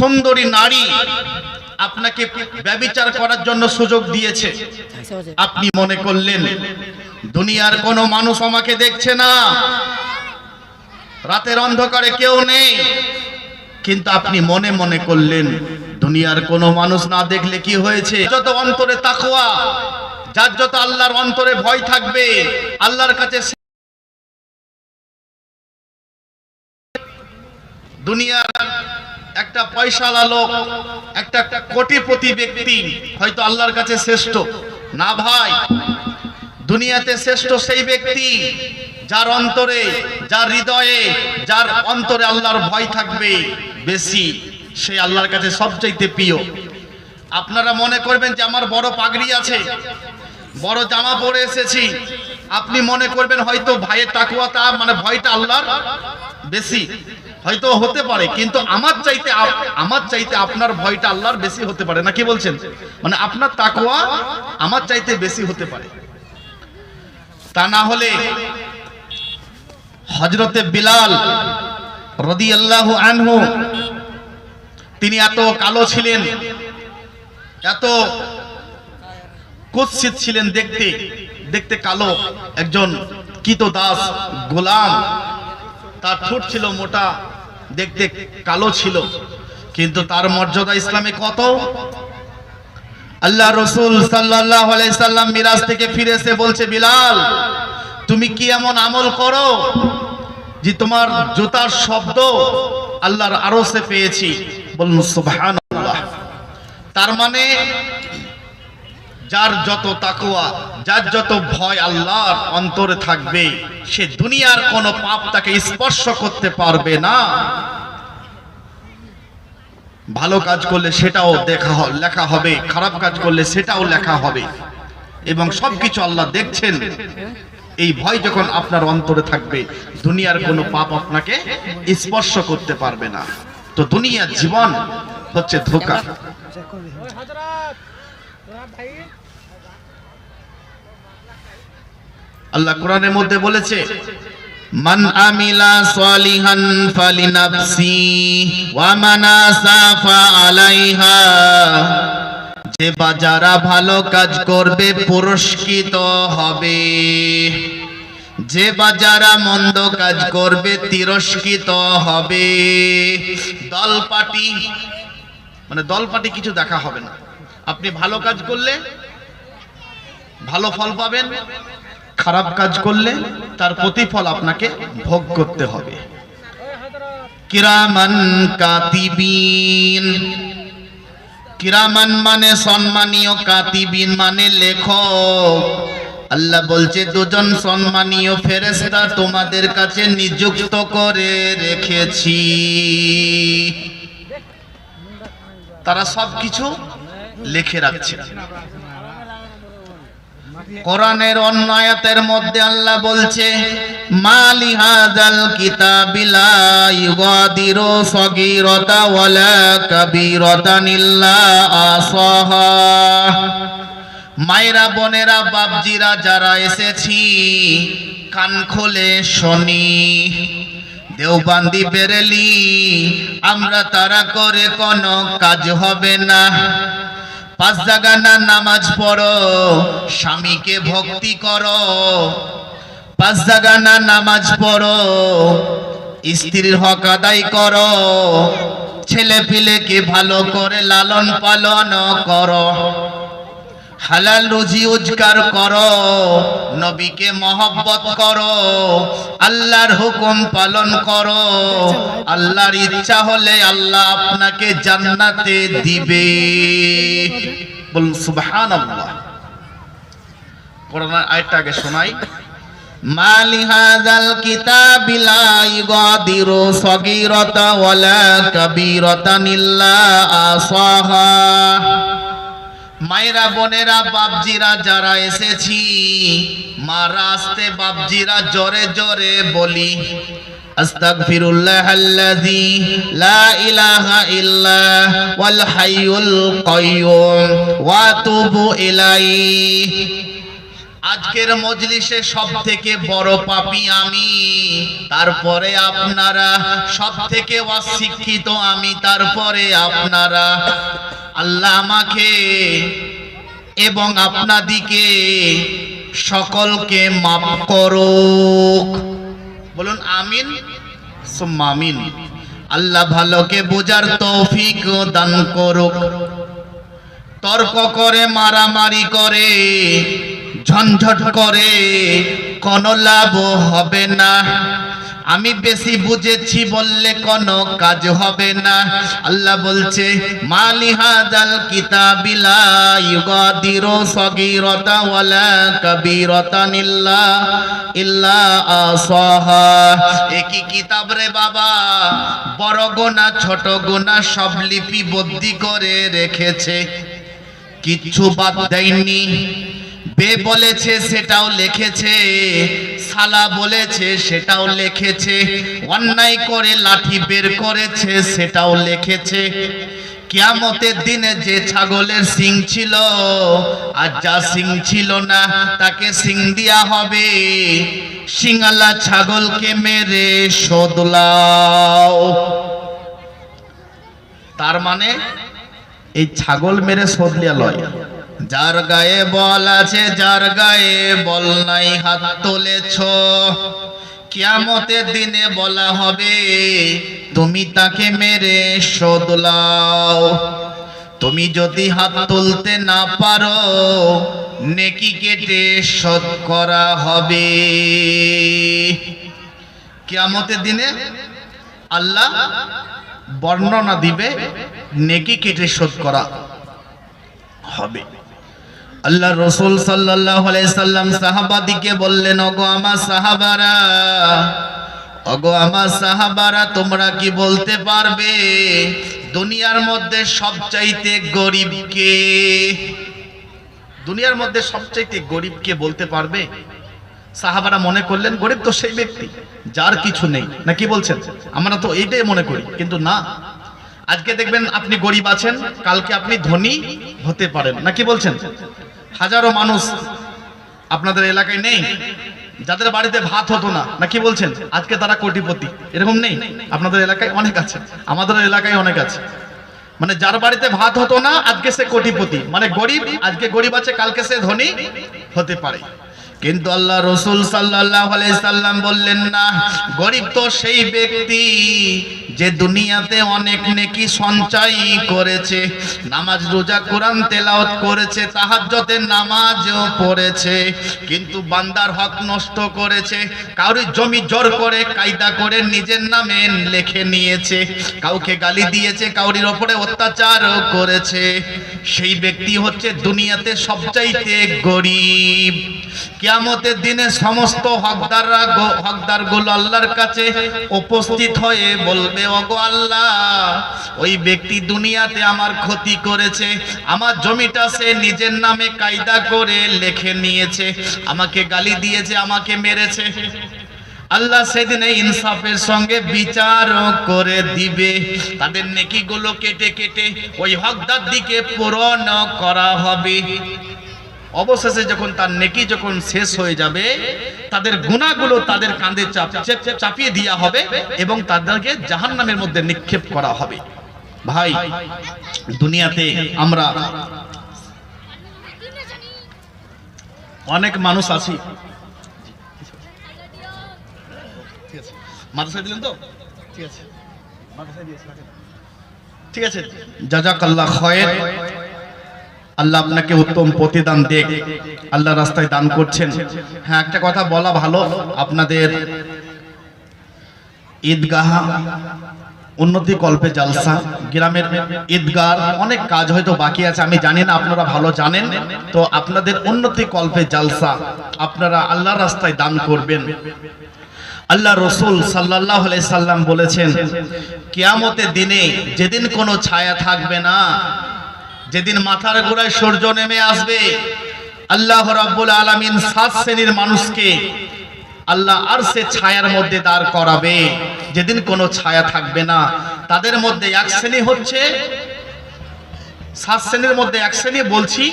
সুন্দরী নারী আপনাকে ব্যবিচার করার জন্য সুযোগ দিয়েছে। আপনি মনে করলেন, দুনিয়ার কোনো মানুষ আমাকে দেখছে না। রাতের অন্ধকারে কেউ নেই। কিন্তু আপনি মনে মনে করলেন, দুনিয়ার কোনো মানুষ না দেখলে কি হয়েছে? যত অন্তরে তাকওয়া, যার যত আল্লাহর অন্তরে ভয় থাকবে, আল্লাহর কাছে দুনিয়ার একটা পয়সাওয়ালা লোক, একটা কোটিপতি ব্যক্তি, হয়তো আল্লাহর কাছে শ্রেষ্ঠ। না ভাই, দুনিয়াতে শ্রেষ্ঠ সেই ব্যক্তি যার অন্তরে, যার হৃদয়ে, যার অন্তরে আল্লাহর ভয় থাকবে বেশি। সেই আল্লাহর কাছে সবচাইতে প্রিয়। আপনারা মনে করবেন যে আমার বড় পাগড়ি আছে, বড় জামা পরে এসেছি। আপনি মনে করবেন হয়তো ভাইয়ের তাকুয়াতা মানে ভয়টা আল্লাহর বেশি। হয়তো হতে পারে, কিন্তু আমার চাইতে আমার চাইতে আপনার ভয়টা আল্লাহর বেশি হতে পারে। না কি বলছেন? মানে আপনার তাকুয়া আমার চাইতে বেশি হতে পারে। তা না হলে হজরতে বিলাল রদিয়াল্লাহু আনহু, তিনি এত কালো ছিলেন, এত কুৎসিত ছিলেন দেখতে দেখতে কালো একজন কিত দাস গোলাম। তার ঠোঁট ছিল মোটা দেখতে কালো ছিল। কিন্তু তার মর্যাদা ইসলামে কত? আল্লাহ রসুল সাল্লাম মিরাজ থেকে ফিরে এসে বলছে, বিলাল, তুমি কি এমন আমল করো যে তোমার জুতার শব্দ আল্লাহর আরসে পেয়েছি? বলুন সুবহান তার মানে যার যত তাকুয়া যার যত ভয় আল্লাহর অন্তরে থাকবে সে দুনিয়ার কোনো পাপ তাকে স্পর্শ করতে পারবে না ভালো কাজ করলে সেটাও দেখা লেখা হবে খারাপ কাজ করলে সেটাও লেখা হবে এবং সবকিছু আল্লাহ দেখছেন এই ভয় যখন আপনার অন্তরে থাকবে দুনিয়ার কোনো পাপ আপনাকে স্পর্শ করতে পারবে না তো দুনিয়ার জীবন হচ্ছে ধোকা আল্লাহ কোরআনের মধ্যে বলেছে, মান আমিলা সালিহান ফালিনাফসি ওয়া মান আসাফা আলাইহা যে বা যারা ভালো কাজ করবে, পুরস্কৃত হবে। যে বা যারা মন্দ কাজ করবে, তিরস্কৃত হবে। দল পার্টি মানে দল পার্টি কিছু দেখা হবে না। আপনি ভালো কাজ করলে ভালো ফল পাবেন। খারাপ কাজ করলে তার প্রতিফল আপনাকে ভোগ করতে হবে। কিরামান কাতিবিন। কিরামান মানে সম্মানীয় কাতিবিন মানে লেখক। আল্লাহ বলছে, দুজন সম্মানীয় ফেরেশতা তোমাদের কাছে নিযুক্ত করে রেখেছি। তারা সবকিছু লিখে রাখছে। কোরআনের অন্য আয়াতের মধ্যে আল্লাহ বলছে কিতাবিলা মায়েরা, বোনেরা, বাপজিরা, যারা এসেছি, কান খোলে শনি, দেওবান্দি বেরেলি আমরা তারা করে কোনো কাজ হবে না। পাঁচ জাগানা নামাজ পড়ো, স্বামীকে ভক্তি করো। পাঁচ জাগানা নামাজ পড়ো, স্ত্রীর হক আদায় করো। ছেলে পিলেকে ভালো করে লালন পালন করো। হালাল রুজি উজগার করো, নবীকে মহব্বত করো, আল্লাহর হুকুম পালন করো। আল্লাহর ইচ্ছা হলে আল্লাহ আপনাকে জান্নাতে দিবে। বলুন, সুবহানাল্লাহ। কোরআন আয়াতটা আগে শোনাই। মালি হাযাল কিতাবি লা মায়েরা, বোনেরা, বাপজিরা যারা এসেছি মারা আসতে বাপজিরা জোরে জোরে বলি আজকের মজলিসে সব থেকে বড় পাপি আমি, তারপরে আপনারা সব থেকে অশিক্ষিত আমি, তারপরে আপনারা। আল্লাহ আমাকে এবং আপনাদিকে সকলকে মাফ করুক। বলুন, আমিন? আমিন। আল্লাহ ভালোকে বোঝার তৌফিক দান করুক। তর্ক করে, মারামারি করে, ঝঞ্ঝট করে কোনো লাভ হবে না। আমি বেশি বুঝেছি বললে কোনো কাজ হবে না। আল্লাহ বলছে মালি হাজাল কিতাবিলা একই কিতাব রে বাবা? বড় গোনা ছোট গোনা সব লিপিবদ্ধি করে রেখেছে। কিচ্ছু বাদ দেয়নি। বে বলেছে, সেটাও লিখেছে। সালা বলেছে, সেটাও লিখেছে। অন্যায় করে লাঠি বের করেছে, সেটাও লিখেছে। কিয়ামতের দিনে যে ছাগলের সিং ছিল, আর যা সিং ছিল না, তাকে সিং দেয়া হবে। সিঙ্গালা ছাগলকে মেরে শোধলাও তার মানে এই ছাগল মেরে সদলিয়া লয়। যার গায়ে বল আছে, যার গায়ে বল নাই, হাত তুলেছ। কিয়ামতের দিনে বলা হবে, তুমি তাকে মেরে শোধলাও তুমি যদি হাত তুলতে না পারো, নেকি কেটে শোধ করা হবে। কিয়ামতের দিনে আল্লাহ বর্ণনা দিবে, নেকি কেটে শোধ করা হবে। আল্লাহ রসুল আলাইহি সাল্লাম সাহাবাদিকে বললেন অগো আমার সাহাবারা, ওগো আমার সাহাবারা, তোমরা কি বলতে পারবে দুনিয়ার মধ্যে সবচাইতে গরিব কে? দুনিয়ার মধ্যে সবচাইতে গরিব কে বলতে পারবে? সাহাবারা মনে করলেন, গরিব তো সেই ব্যক্তি, যার কিছু নেই। না কি বলছেন? আমরা তো এইটাই মনে করি, কিন্তু না। আজকে দেখবেন আপনি গরিব আছেন, কালকে আপনি ধনী হতে পারেন। না কি বলছেন? হাজারো মানুষ আপনাদের এলাকায় নেই। যাদের বাড়িতে ভাত হতো না না কি বলছেন? আজকে তারা কোটিপতি। এরকম নেই? আপনাদের এলাকায় অনেক আছে। আমাদের এলাকায় অনেক আছে। মানে যার বাড়িতে ভাত হতো না, আজকে সে কোটিপতি। মানে গরিব, আজকে গরিব আছে, কালকে সে ধনী হতে পারে। কিন্তু আল্লাহ রসুল সাল্লাহ সাল্লাম বললেন না, গরিব তো সেই ব্যক্তি যে দুনিয়াতে অনেক নেকি সঞ্চয় করেছে, নামাজ, রোজা, কোরআন তেলাওয়াত করেছে তাহাজ্জতে নামাজও পড়েছে, কিন্তু বান্দার হক নষ্ট করেছে কাউরি জমি জোর করে, কায়দা করে নিজের নামে লেখে নিয়েছে, কাউকে গালি দিয়েছে, কাউরির ওপরে অত্যাচার করেছে। সেই ব্যক্তি হচ্ছে দুনিয়াতে সবচাইতে গরিব। কিয়ামতের দিনে সমস্ত হকদাররা হকদারগুলো আল্লাহর কাছে উপস্থিত হয়ে বলবে, ওগো আল্লাহ, ওই ব্যক্তি দুনিয়াতে আমার ক্ষতি করেছে, আমার জমিটা সে নিজের নামে কায়দা করে লেখে নিয়েছে, আমাকে গালি দিয়েছে, আমাকে মেরেছে। আল্লাহ সেদিনে ইনসাফের সঙ্গে বিচার করে দিবে। তাদের নেকিগুলো কেটে কেটে ওই হকদার দিকে পূরণ করা হবে। অবশেষে যখন তার নেকি যখন শেষ হয়ে যাবে তাদের গুণাগুলো তাদের কাঁধে চাপ চাপ- চাপিয়ে দেওয়া হবে এবং তাদেরকে জাহান নামের মধ্যে নিক্ষেপ করা হবে। ভাই দুনিয়াতে আমরা অনেক মানুষ আছি। মাদ্রাসায় দিলেন তো? ঠিক আছে। ঠিক আছে। জাজাকাল্লাহ খয়ের। আল্লাহ আপনাকে উত্তম প্রতিদান দেখ আল্লাহ রাস্তায় দান করছেন। হ্যাঁ একটা কথা বলা ভালো। আপনাদের ঈদগাহ, উন্নতি কল্পে জালসা। গ্রামের ঈদগার অনেক কাজ হয়তো বাকি আছে, আমি জানি না, আপনারা ভালো জানেন। তো আপনাদের উন্নতি কল্পে জালসা, আপনারা আল্লাহ রাস্তায় দান করবেন। আল্লাহ রসুল সাল্লাহ সাল্লাম বলেছেন, কিয়ামতের দিনে যেদিন কোনো ছায়া থাকবে না যেদিন মাথার গোড়ায় সূর্য নেমে আসবে, আল্লাহ রাব্বুল আলামিন সাত শ্রেণির মানুষকে আল্লাহ আর সে ছায়ার মধ্যে দাঁড় করাবে। যেদিন কোনো ছায়া থাকবে না, তাদের মধ্যে এক শ্রেণি হচ্ছে, সাত শ্রেণির মধ্যে এক শ্রেণি বলছি,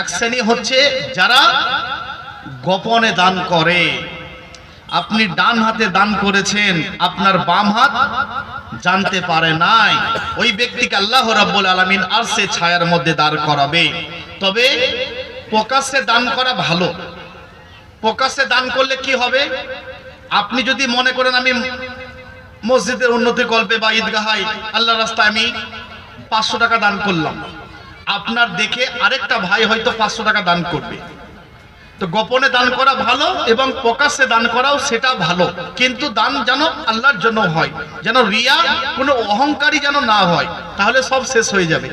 এক শ্রেণি হচ্ছে যারা গোপনে দান করে। আপনি ডান হাতে দান করেছেন, আপনার বাম হাত জানতে পারে নাই। ওই ব্যক্তিকে আল্লাহ রাব্বুল আলামিন আর সে ছায়ার মধ্যে দাঁড় করাবে। তবে প্রকাশ্যে দান করা ভালো। প্রকাশ্যে দান করলে কি হবে? আপনি যদি মনে করেন আমি মসজিদের উন্নতি গল্পে বা ঈদগাহাই আল্লাহ রাস্তায় আমি পাঁচশো টাকা দান করলাম। আপনার দেখে আরেকটা ভাই হয়তো পাঁচশো টাকা দান করবে। তো গোপনে দান করা ভালো এবং প্রকাশ্যে দান করাও সেটা ভালো। কিন্তু দান যেন আল্লাহর জন্য হয়, যেন রিয়া কোনো অহংকারী যেন না হয়, তাহলে সব শেষ হয়ে যাবে।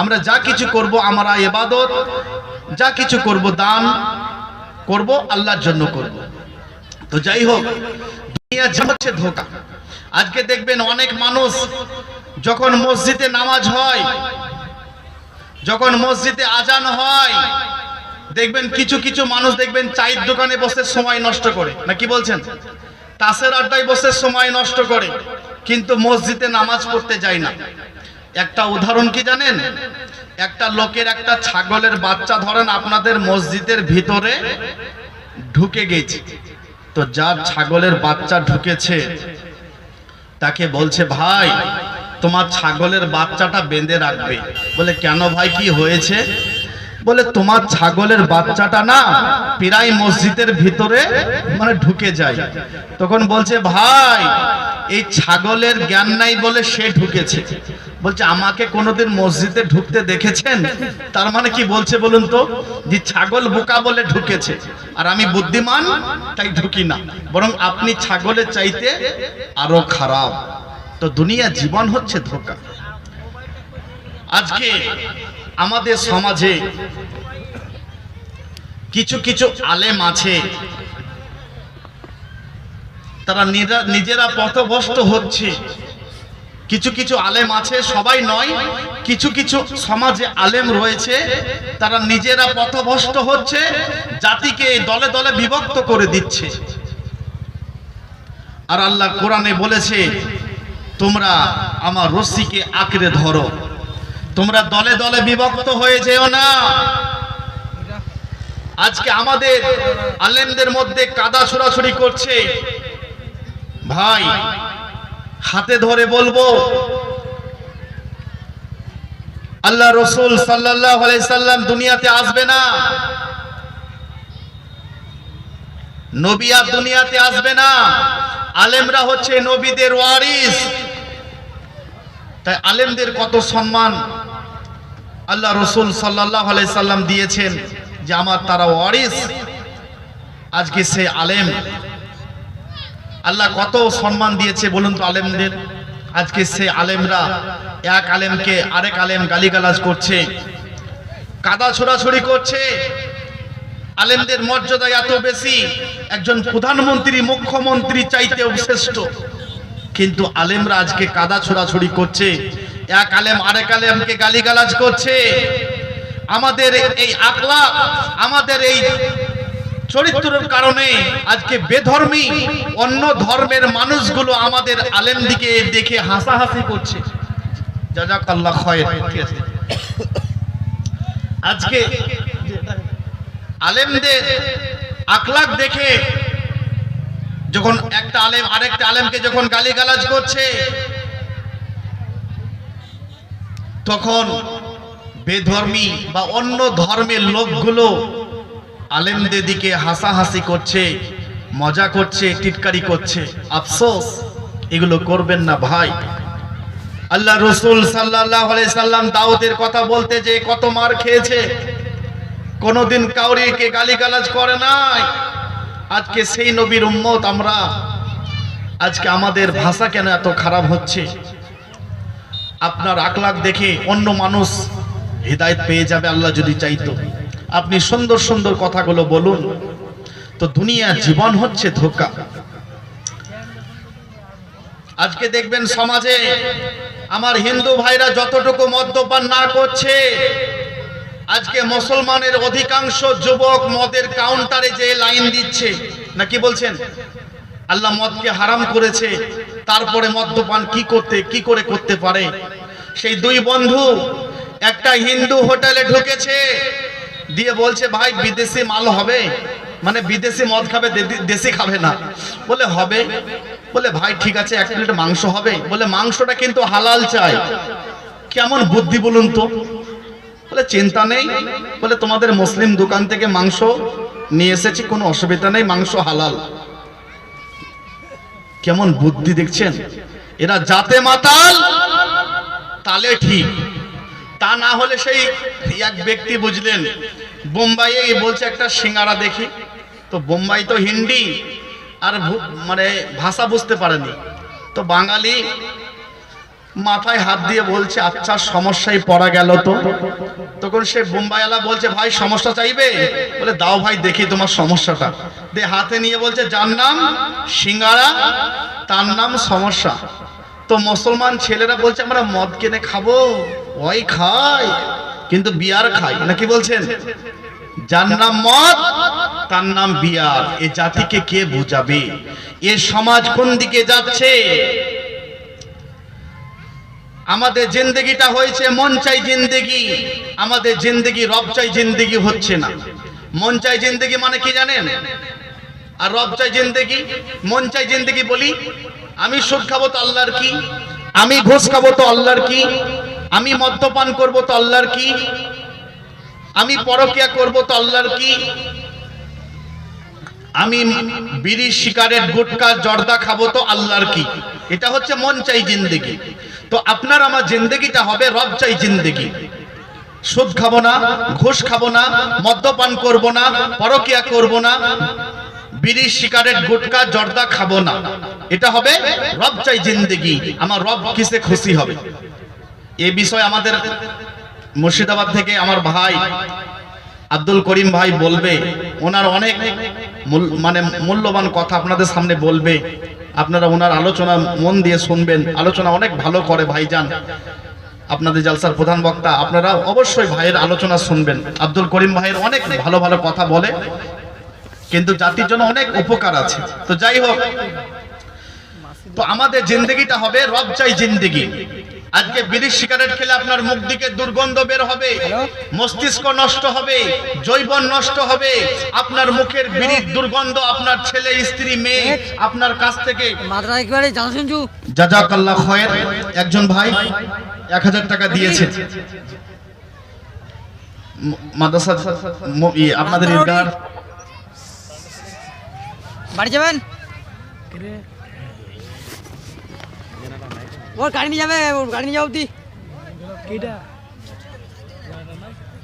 আমরা যা কিছু করব আমরা এবাদত যা কিছু করব দান করব, আল্লাহর জন্য করব। তো যাই হোক, দুনিয়া যা হচ্ছে ধোকা। আজকে দেখবেন অনেক মানুষ যখন মসজিদে নামাজ হয়, যখন মসজিদে আজান হয় দেখবেন কিছু কিছু মানুষ দেখবেন চায়ের দোকানে বসে সময় নষ্ট করে। না কি বলছেন? তাসের আড্ডায় বসে সময় নষ্ট করে, কিন্তু মসজিদে নামাজ পড়তে যায় না। একটা উদাহরণ কি জানেন? একটা লোকের একটা ছাগলের বাচ্চা ধরেন আপনাদের মসজিদের ভিতরে ঢুকে গেছে। তো যার ছাগলের বাচ্চা ঢুকেছে, তাকে বলছে, ভাই, তোমার ছাগলের বাচ্চাটা বেঁধে রাখবে। বলে, কেন ভাই, কি হয়েছে? বলে, তোমার ছাগলের বাচ্চাটা না প্রায় মসজিদের ভিতরে মানে ঢুকে যায়। তখন বলছে, ভাই, এই ছাগলের জ্ঞান নাই বলে সে ঢুকেছে। বলছে, আমাকে কোনোদিন মসজিদে ঢুকতে দেখেছেন? তার মানে কি বলছে বলুন তো? যে ছাগল বোকা বলে ঢুকেছে। আর আমি বুদ্ধিমান, তাই ঢুকি না। বরং আপনি ছাগলের চাইতে আরও খারাপ। তো দুনিয়া জীবন হচ্ছে ধোকা। আজকে আমাদের সমাজে কিছু কিছু আলেম আছে, তারা নিজেরা পথভ্রষ্ট হচ্ছে। কিছু কিছু আলেম আছে, সবাই নয়, কিছু কিছু সমাজে আলেম রয়েছে, তারা নিজেরা পথভ্রষ্ট হচ্ছে, জাতিকে দলে দলে বিভক্ত করে দিচ্ছে। আর আল্লাহ কোরআনে বলেছে, তোমরা আমার রশ্মিকে আঁকড়ে ধরো। তোমরা দলে দলে বিভক্ত হয়ে যেও না। আজকে আমাদের আলেমদের মধ্যে কাদা ছোড়াছড়ি করছে। ভাই, হাতে ধরে বলব, আল্লাহ রসুল সাল্লাহ সাল্লাম দুনিয়াতে আসবে না। নবী আর দুনিয়াতে আসবে না। আলেমরা হচ্ছে নবীদের ওয়ারিস। তাই আলেমদের কত সম্মান আল্লাহ রসুল সাল্লাহ সাল্লাম দিয়েছেন যে আমার তারা ওয়ারিস। আজকে সে আলেম। আল্লাহ কত সম্মান দিয়েছে বলুন তো আলেমদের। আজকে সে আলেমরা এক আলেমকে আরেক আলেম গালিগালাজ করছে, কাদা ছোড়াছড়ি করছে। আলেমদের মর্যাদা এত বেশি, একজন প্রধানমন্ত্রী, মুখ্যমন্ত্রী চাইতেও শ্রেষ্ঠ। কিন্তু আলেমরা আজকে কাদা ছোড়াছড়ি করছে এক আলেম আরেক আলেমকে গালিগালাজ করছে। আমাদের এই আকলা আমাদের এই চরিত্রের কারণে আজকে বেধর্মী অন্য ধর্মের মানুষগুলো আমাদের আলেম দিকে দেখে হাসাহাসি করছে। জাজাকাল্লাহ খয়ের, ঠিক আছে? আজকে আলেমদের আকলাক দেখে যখন একটা আলেম আরেকটা আলেমকে যখন গালিগালাজ করছে তখন বেধর্মী বা অন্য ধর্মের লোকগুলো আলেমদের দিকে হাসাহাসি করছে, মজা করছে, টিটকারি করছে। আফসোস, এগুলো করবেন না ভাই। আল্লাহ রসুল সাল্লাহ সাল্লাম দাউদের কথা বলতে যে কত মার খেয়েছে, কোনোদিন কাউরিকে গালিগালাজ করে নাই। আজকে সেই নবীর উম্মত আমরা, আজকে আমাদের ভাষা কেন এত খারাপ হচ্ছে? আপনার আকলাক দেখে অন্য মানুষ হৃদায়ত পেয়ে যাবে, আল্লাহ যদি চাইতো। আপনি সুন্দর সুন্দর কথাগুলো বলুন। তো দুনিয়া জীবন হচ্ছে ধোকা। আজকে দেখবেন সমাজে আমার হিন্দু ভাইরা যতটুকু মদ্যপান না করছে, আজকে মুসলমানের অধিকাংশ যুবক মদের কাউন্টারে যে লাইন দিচ্ছে, না কি বলছেন? আল্লাহ মদকে হারাম করেছে। তারপরে মদ্যপান কি করতে, কি করে করতে পারে? সেই দুই বন্ধু, একটা হিন্দু হোটেলে ঢুকেছে, দিয়ে বলছে, ভাই, বিদেশি মাল হবে? মানে বিদেশি মদ খাবে, দেশি খাবে না। বলে, হবে। বলে, ভাই, ঠিক আছে, এক প্লেট মাংস হবে। বলে, মাংসটা কিন্তু হালাল চাই। কেমন বুদ্ধি বলুন তো? বলে, চিন্তা নেই। বলে, তোমাদের মুসলিম দোকান থেকে মাংস নিয়ে এসেছি, কোনো অসুবিধা নেই, মাংস হালাল। কেমন বুদ্ধি দেখছেন? এরা জাতে মাতাল, তালে ঠিক। তা না হলে সেই এক ব্যক্তি বুঝলেন, বোম্বাইয়ে বলছে একটা সিঙ্গারা দেখি। তো বোম্বাই তো হিন্দি, আর মানে ভাষা বুঝতে পারেনি। তো বাঙালি মাথায় হাত দিয়ে বলছে আচ্ছা সমস্যায় পড়া গেল তো? তখন সে বোম্বাইওয়ালা বলছে, ভাই, সমস্যা চাইবে? বলে, দাও ভাই, দেখি তোমার সমস্যাটা। দে হাতে নিয়ে বলছে, যার নাম সিঙ্গারা, তার নাম সমস্যা। তো মুসলমান ছেলেরা বলছে, আমরা মদ কিনে খাব, ওই খায় কিন্তু বিয়ার খাই। নাকি বলছেন? যার নাম মদ, তার নাম বিয়ার। এ জাতিকে কে বুঝাবে? এ সমাজ কোন দিকে যাচ্ছে? আমাদের জিন্দগিটা হয়েছে, মন চাই জিন্দগি। আমাদের জিন্দগি, রব চাই জিন্দগি হচ্ছে না। মন চাই জিন্দগি মানে কি জানেন? আর রব চাই জিন্দগি, মন চাই জিন্দগি বলি, আমি সুদ খাব তো আল্লাহর কি? আমি ঘুষ খাব তো আল্লাহর কি? আমি মদ্যপান করব তো আল্লাহর কি? আমি পরকিয়া করব তো আল্লাহর কি? আমি বিড়ি সিগারেট গুটকা, জর্দা খাব তো আল্লাহর কি? এটা হচ্ছে মন চাই জিন্দেগি। তো আপনার আমার জিন্দেগিটা হবে রব চাই জিন্দেগি। সুদ খাব না, ঘুষ খাব না, মদ্যপান করব না, পরকিয়া করব না, বিড়ি, সিগারেট, গুটকা, জর্দা খাব না। এটা হবে রব চাই জিন্দেগি। আমার রব কিসে খুশি হবে? এ বিষয়ে আমাদের মুর্শিদাবাদ থেকে আমার ভাই আব্দুল করিম ভাই বলবে, ওনার অনেক মানে মূল্যবান কথা আপনাদের সামনে বলবে। আপনারা ওনার আলোচনা মন দিয়ে শুনবেন। আলোচনা অনেক ভালো করে ভাইজান। আপনাদের জালসার প্রধান বক্তা, আপনারা অবশ্যই ভাইয়ের আলোচনা শুনবেন। আব্দুল করিম ভাইয়ের অনেক ভালো ভালো কথা বলে, কিন্তু জাতির জন্য অনেক উপকার আছে। তো যাই হোক, তো আমাদের জিন্দগিটা হবে রব চাই জিন্দগি। আজকে বিড়ি সিগারেট খেলে আপনার মুখ দিকে দুর্গন্ধ বের হবে মস্তিষ্ক নষ্ট হবে জৈবন নষ্ট হবে। আপনার মুখের বিড়ির দুর্গন্ধ আপনার ছেলে স্ত্রী মেয়ে আপনার কাছ থেকে মাত্রা একবারে জানো শুনছু? জাজাকাল্লাহ খয়ের একজন ভাই এক হাজার টাকা দিয়েছে। মাদ্রাসা আপনাদের বাড়ি যাবেন? ওর গাড়ি নিয়ে যাবে ওর গাড়ি নিয়ে যাও অব্দি কেটা?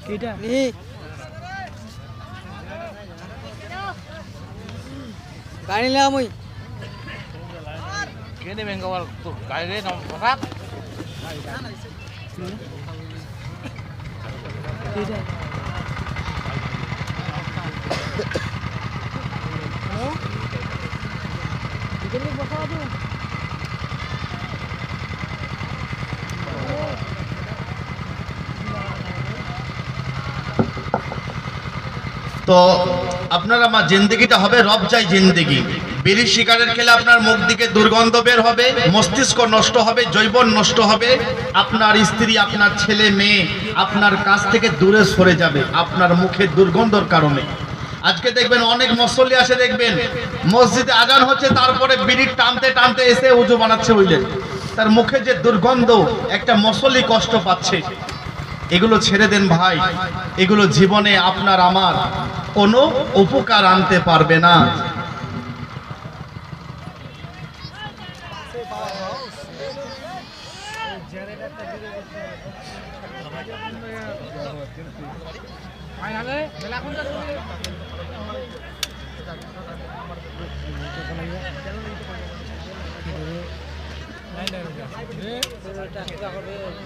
কেটা? নি। গাড়ি নিলাম ওই Kini mengko tuh kali nom perak. কেটা? তো আপনার আমার জিন্দগিটা হবে রব চাই জিন্দগি। বিড়ি শিকারের খেলে আপনার মুখ দিকে দুর্গন্ধ বের হবে, মস্তিষ্ক নষ্ট হবে জৈবন নষ্ট হবে। আপনার স্ত্রী, আপনার ছেলে, মেয়ে আপনার কাছ থেকে দূরে সরে যাবে, আপনার মুখে দুর্গন্ধর কারণে। আজকে দেখবেন অনেক মসল্লি আসে, দেখবেন মসজিদে আজান হচ্ছে, তারপরে বিড়ি টানতে টানতে এসে উজু বানাচ্ছে বুঝলেন। তার মুখে যে দুর্গন্ধ, একটা মসল্লি কষ্ট পাচ্ছে। এগুলো ছেড়ে দেন ভাই। এগুলো জীবনে আপনার আমার। কোনো উপকার আনতে পারবে না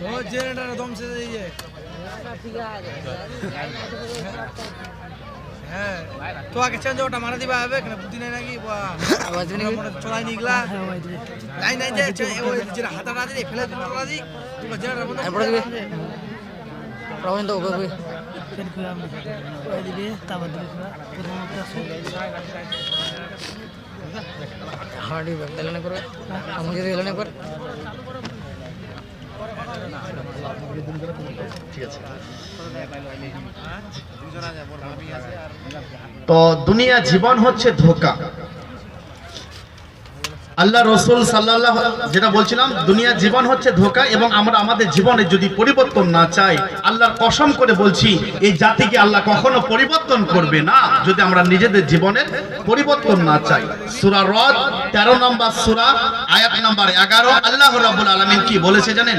ও জেনারেটর দম সে দিয়ে হ্যাঁ তো আগে চেঞ্জ ওটা মারা দিবা হবে কেন বুদ্ধি নাই নাকি? চলাই নিগলা। নাই। নাই যে যে যেটা হাতা না ফেলে দি তোমরা জেনারেটর বন্ধ এরপরে দিবে। প্রবলেম তো ওকে ওকে। হার্ডি ব্যাগ দিলে না করে আমাকে দিলে না করে তো দুনিয়া জীবন হচ্ছে ধোকা। আল্লাহ রসুল সাল্লাহ যেটা বলছিলাম, দুনিয়া জীবন হচ্ছে ধোকা এবং আমরা আমাদের জীবনে যদি পরিবর্তন না চাই, আল্লাহর কসম করে বলছি, এই জাতিকে আল্লাহ কখনো পরিবর্তন করবে না যদি আমরা নিজেদের জীবনের পরিবর্তন না চাই। সুরা রদ, তেরো নম্বর সুরা, আয়াত নম্বর এগারো, আল্লাহ রাবুল আলমিন কি বলেছে জানেন?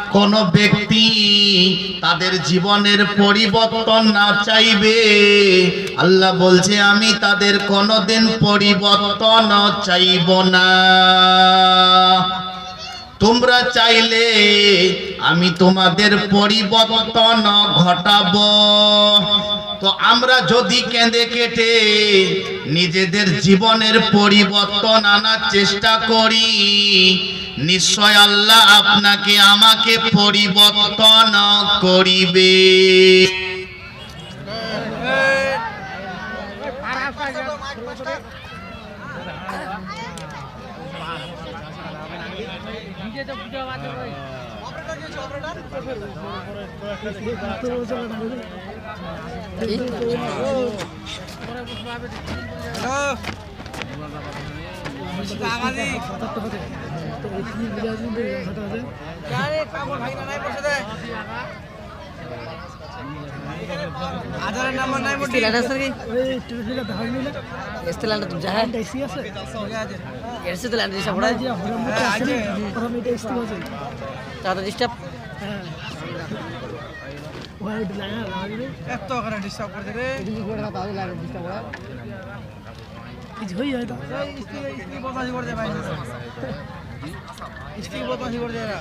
কোন ব্যক্তি তাদের জীবনের পরিবর্তন না চাইবে। আল্লাহ বলছে, আমি তাদের কোনদিন পরিবর্তন চাইব না। তোমরা চাইলে আমি তোমাদের পরিবর্তন ঘটাবো। তো আমরা যদি কেঁদে কেটে নিজেদের জীবনের পরিবর্তন আনার চেষ্টা করি, নিশ্চয় আল্লাহ আপনাকে আমাকে পরিবর্তন করিবে। হ্যালো আধারের নাম্বার নাই মোটি হ্যাঁ এত করে ডিস্টার্ব করতে রে এই স্ত্রী স্ত্রী বদমাশি করতে ভাই স্ত্রী বদমাশি করতে এরা